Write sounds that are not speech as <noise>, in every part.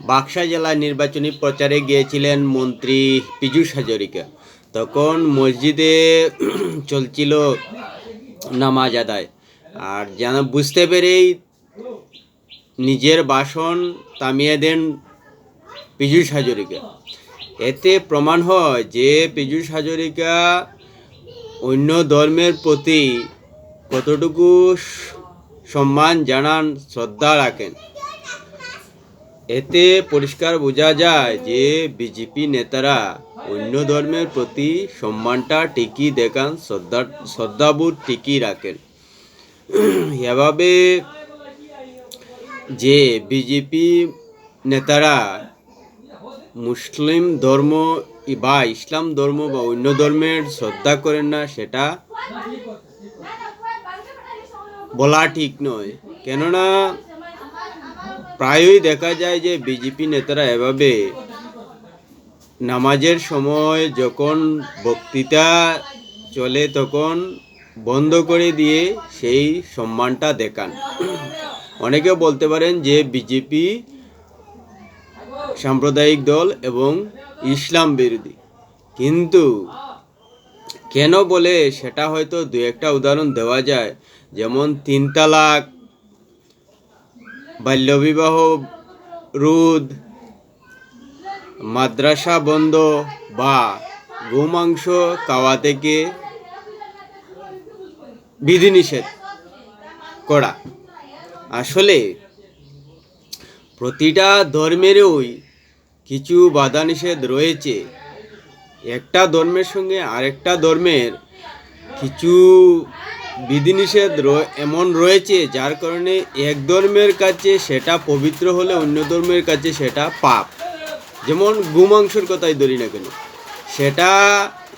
বাক্সা জেলায় নির্বাচনী প্রচারে গিয়েছিলেন মন্ত্রী পীযূষ হাজরিকা। তখন মসজিদে <clears throat> চলছিল নামাজ আদায়। আর যেন বুঝতে পেরেই নিজের বাসন থামিয়ে দেন পীযূষ হাজরিকা। এতে প্রমাণ হয় যে পীযূষ হাজরিকা অন্য ধর্মের প্রতি কতটুকু সম্মান জানান, শ্রদ্ধা রাখেন। এতে পরিষ্কার বোঝা যায় যে বিজেপি নেতারা অন্য ধর্মের প্রতি সম্মানটা টিকি দেখান, শ্রদ্ধা, শ্রদ্ধাবোধ টিকি রাখেন। এভাবে যে বিজেপি নেতারা মুসলিম ধর্ম বা ইসলাম ধর্ম বা অন্য ধর্মের শ্রদ্ধা করেন না, সেটা বলা ঠিক নয়। কেননা প্রায়ই দেখা যায় যে বিজেপি নেতারা এভাবে নামাজের সময় যখন বক্তৃতা চলে তখন বন্ধ করে দিয়ে সেই সম্মানটা দেখান। অনেকে বলতে পারেন যে বিজেপি সাম্প্রদায়িক দল এবং ইসলাম বিরোধী। কিন্তু কেন বলে সেটা হয়তো দু একটা উদাহরণ দেওয়া যায়। যেমন তিন তালাক বাল্যবিবাহ রোধ মাদ্রাসা বন্ধ বা গোমাংস খাওয়া থেকে বিধিনিষেধ করা। আসলে প্রতিটা ধর্মেরই কিছু বাধা নিষেধ রয়েছে। একটা ধর্মের সঙ্গে আরেকটা ধর্মের কিছু বিধিনিষেধ এমন রয়েছে যার কারণে এক ধর্মের কাছে সেটা পবিত্র হলে অন্য ধর্মের কাছে সেটা পাপ। যেমন গোমাংসর কথাই ধরি না কেন? সেটা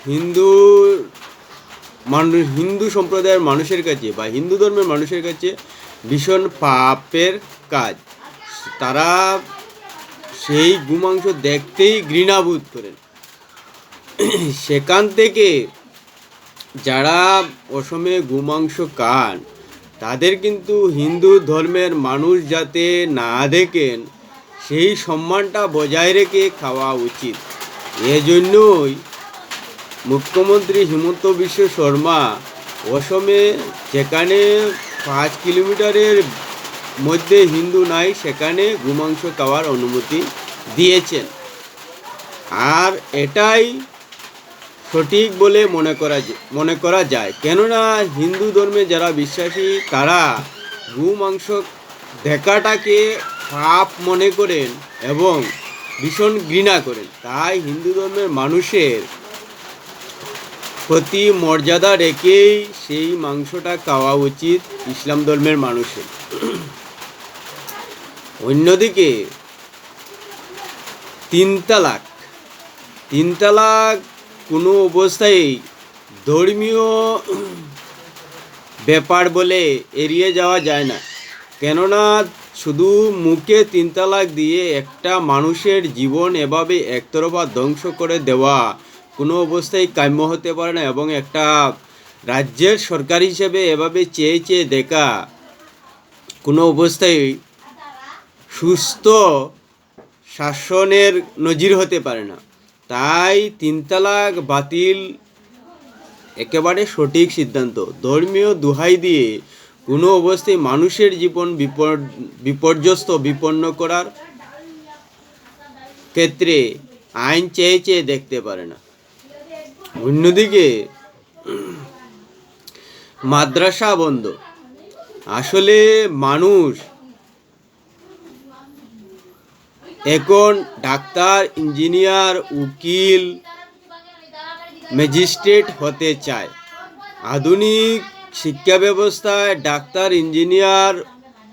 হিন্দু মানুষ হিন্দু সম্প্রদায়ের মানুষের কাছে বা হিন্দু ধর্মের মানুষের কাছে ভীষণ পাপের কাজ। তারা সেই গোমাংস দেখতেই ঘৃণাবোধ করেন। সেখান থেকে যারা অসমে গোমাংস খান তাদের কিন্তু হিন্দু ধর্মের মানুষ যাতে না দেখেন, সেই সম্মানটা বজায় রেখে খাওয়া উচিত। এজন্যই মুখ্যমন্ত্রী হিমন্ত বিশ্ব শর্মা অসমে যেখানে পাঁচ কিলোমিটারের মধ্যে হিন্দু নাই, সেখানে গোমাংস খাওয়ার অনুমতি দিয়েছেন। আর এটাই সঠিক বলে মনে করা মনে করা যায়। কেননা হিন্দু ধর্মে যারা বিশ্বাসী, তারা গু মাংস দেখাটাকে পাপ মনে করেন এবং ভীষণ ঘৃণা করেন। তাই হিন্দু ধর্মের মানুষের প্রতি মর্যাদা রেখেই সেই মাংসটা খাওয়া উচিত ইসলাম ধর্মের মানুষের। অন্যদিকে তিন তালাক তিন তালাক কোনো অবস্থায় ধর্মীয় ব্যাপার বলে এড়িয়ে যাওয়া যায় না। কেননা শুধু মুখে তিন তালাক দিয়ে একটা মানুষের জীবন এভাবে একতরফা ধ্বংস করে দেওয়া কোনো অবস্থায় কাম্য হতে পারে না এবং একটা রাজ্যের সরকার হিসেবে এভাবে চেয়ে চেয়ে দেখা কোনো অবস্থায় সুস্থ শাসনের নজির হতে পারে না। তাই তিন তালাক বাতিল একেবারে সঠিক সিদ্ধান্ত। ধর্মীয় দুহাই দিয়ে কোনো অবস্থায় মানুষের জীবন বিপর, বিপর্যস্ত, বিপন্ন করার ক্ষেত্রে আইন চেয়ে চেয়ে দেখতে পারে না। অন্যদিকে, মাদ্রাসা বন্ধ। আসলে মানুষ এখন ডাক্তার, ইঞ্জিনিয়ার, উকিল, ম্যাজিস্ট্রেট হতে চায়। আধুনিক শিক্ষা ব্যবস্থায় ডাক্তার, ইঞ্জিনিয়ার,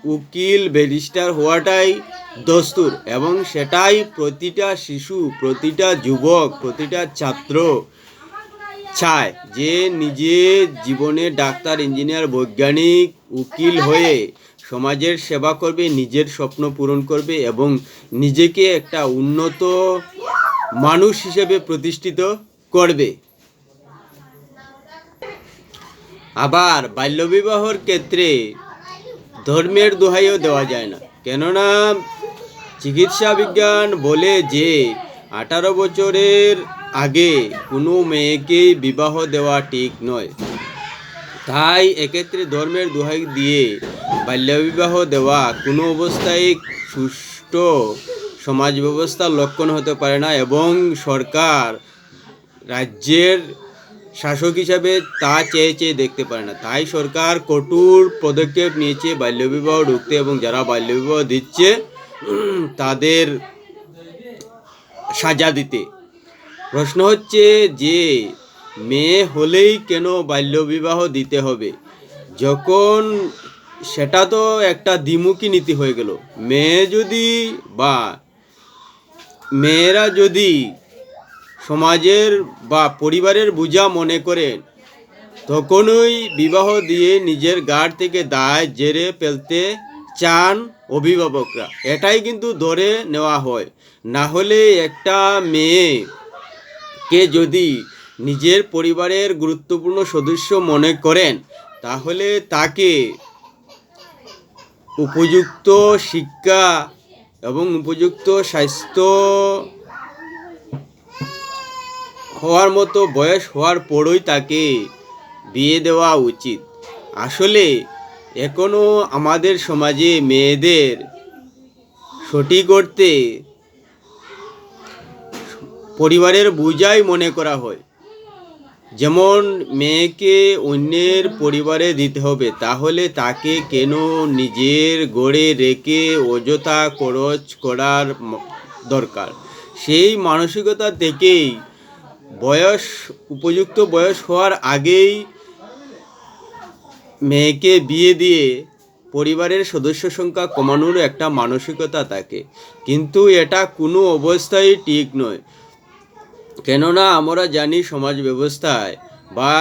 উকিল, ব্যারিস্টার হওয়াটাই দস্তুর এবং সেটাই প্রতিটা শিশু, প্রতিটা যুবক, প্রতিটা ছাত্র চায় যে নিজে জীবনে ডাক্তার, ইঞ্জিনিয়ার, বৈজ্ঞানিক, উকিল হয়ে সমাজের সেবা করবে, নিজের স্বপ্ন পূরণ করবে এবং নিজেকে একটা উন্নত মানুষ হিসেবে প্রতিষ্ঠিত করবে। আবার বাল্যবিবাহর ক্ষেত্রে ধর্মের দোহাইও দেওয়া যায় না। কেননা চিকিৎসা বিজ্ঞান বলে যে, আঠারো বছরের আগে কোনো মেয়েকেই বিবাহ দেওয়া ঠিক নয়। তাই এক্ষেত্রে ধর্মের দোহাই দিয়ে বাল্যবিবাহ দেওয়া কোনো অবস্থায় সুষ্ঠু সমাজ ব্যবস্থার লক্ষণ হতে পারে না এবং সরকার রাজ্যের শাসক হিসাবে তা চেয়ে চেয়ে দেখতে পারে না। তাই সরকার কঠোর পদক্ষেপ নিয়েছে বাল্যবিবাহ ঢুকতে এবং যারা বাল্যবিবাহ দিচ্ছে, তাদের সাজা দিতে। প্রশ্ন হচ্ছে যে মেয়ে হলেই কেন বাল্যবিবাহ দিতে হবে? যখন সেটা তো একটা দ্বিমুখী নীতি হয়ে গেল। মেয়ে যদি বা মেয়েরা যদি সমাজের বা পরিবারের বোঝা মনে করেন তখনই বিবাহ দিয়ে নিজের গাড় থেকে দায় জেরে ফেলতে চান অভিভাবকরা। এটাই কিন্তু ধরে নেওয়া হয়। না হলে একটা মেয়ে কে যদি নিজের পরিবারের গুরুত্বপূর্ণ সদস্য মনে করেন, তাহলে তাকে উপযুক্ত শিক্ষা এবং উপযুক্ত স্বাস্থ্য হওয়ার মতো বয়স হওয়ার পরই তাকে বিয়ে দেওয়া উচিত। আসলে এখনও আমাদের সমাজে মেয়েদের সঠিক করতে পরিবারের বোঝাই মনে করা হয়। যেমন মেয়েকে অন্যের পরিবারে দিতে হবে, তাহলে তাকে কেন নিজের গড়ে রেখে অযথা খরচ করার দরকার? সেই মানসিকতা থেকেই বয়স, উপযুক্ত বয়স হওয়ার আগেই মেয়েকে বিয়ে দিয়ে পরিবারের সদস্য সংখ্যা কমানোর একটা মানসিকতা থাকে। কিন্তু এটা কোনো অবস্থায় ঠিক নয়। কেননা আমরা জানি সমাজ ব্যবস্থায় বা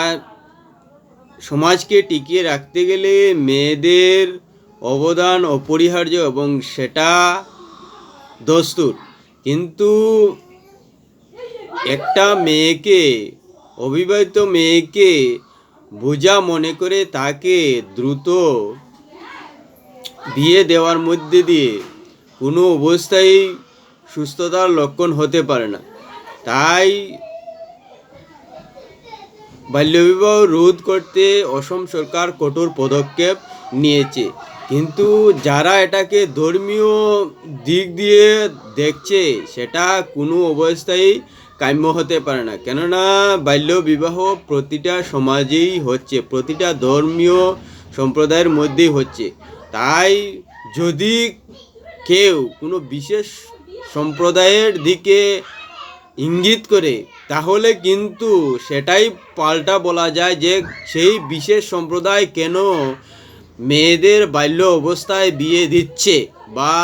সমাজকে টিকিয়ে রাখতে গেলে মেয়েদের অবদান অপরিহার্য এবং সেটা দস্তুর। কিন্তু একটা মেয়েকে, অবিবাহিত মেয়েকে বোঝা মনে করে তাকে দ্রুত বিয়ে দেওয়ার মধ্যে দিয়ে কোনো অবস্থায় সুস্থতার লক্ষণ হতে পারে না। তাই বাল্যবিবাহ রোধ করতে অসম সরকার কঠোর পদক্ষেপ নিয়েছে। কিন্তু যারা এটাকে ধর্মীয় দিক দিয়ে দেখছে, সেটা কোনো অবস্থায় কাম্য হতে পারে না। কেননা, বাল্যবিবাহ প্রতিটা সমাজেই হচ্ছে, প্রতিটা ধর্মীয় সম্প্রদায়ের মধ্যেই হচ্ছে। তাই যদি কেউ কোনো বিশেষ সম্প্রদায়ের দিকে ইঙ্গিত করে। তাহলে কিন্তু সেটাই পাল্টা বলা যায় যে সেই বিশেষ সম্প্রদায় কেন মেয়েদের বাল্য অবস্থায় বিয়ে দিচ্ছে বা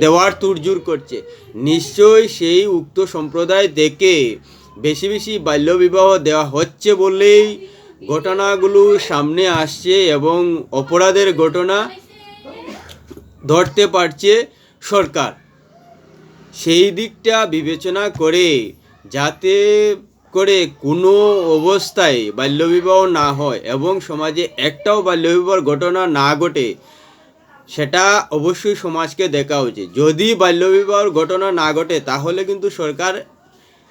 দেওয়ার তুরজুর করছে। নিশ্চয়ই সেই উক্ত সম্প্রদায় থেকে বেশি বেশি বাল্যবিবাহ দেওয়া হচ্ছে বলেই ঘটনাগুলো সামনে আসছে এবং অপরাধের ঘটনা ধরতে পারছে সরকার। সেই দিকটা বিবেচনা করে, যাতে করে কোনো অবস্থায় বাল্যবিবাহ না হয় এবং সমাজে একটাও বাল্যবিবাহর ঘটনা না ঘটে, সেটা অবশ্যই সমাজকে দেখা উচিত। যদি বাল্যবিবাহর ঘটনা না ঘটে, তাহলে কিন্তু সরকার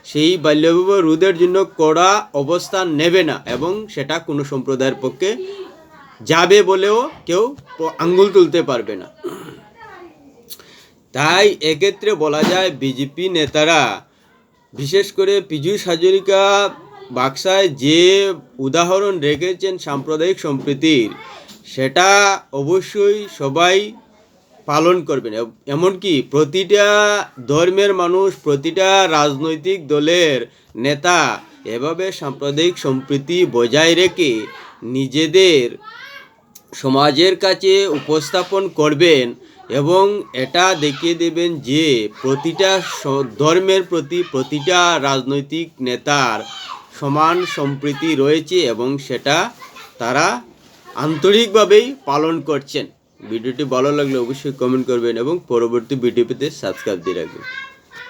সেই বাল্যবিবাহ রোধের জন্য কড়া অবস্থান নেবে না এবং সেটা কোনো সম্প্রদায়ের পক্ষে যাবে বলেও কেউ আঙ্গুল তুলতে পারবে না। তাই এক্ষেত্রে বলা যায় বিজেপি নেতারা, বিশেষ করে পীযূষ হাজরিকা বাক্সায় যে উদাহরণ রেখেছেন সাম্প্রদায়িক সম্প্রীতির, সেটা অবশ্যই সবাই পালন করবেন। এমনকি প্রতিটা ধর্মের মানুষ, প্রতিটা রাজনৈতিক দলের নেতা এভাবে সাম্প্রদায়িক সম্প্রীতি বজায় রেখে নিজেদের সমাজের কাছে উপস্থাপন করবেন। এবং এটা দেখিয়ে দেবেন যে প্রতিটা ধর্মের প্রতি প্রতিটা রাজনৈতিক নেতার সমান সম্প্রীতি রয়েছে এবং সেটা তারা আন্তরিকভাবেই পালন করছেন। ভিডিওটি ভালো লাগলে অবশ্যই কমেন্ট করবেন এবং পরবর্তী ভিডিও পেতে সাবস্ক্রাইব দিয়ে রাখবেন।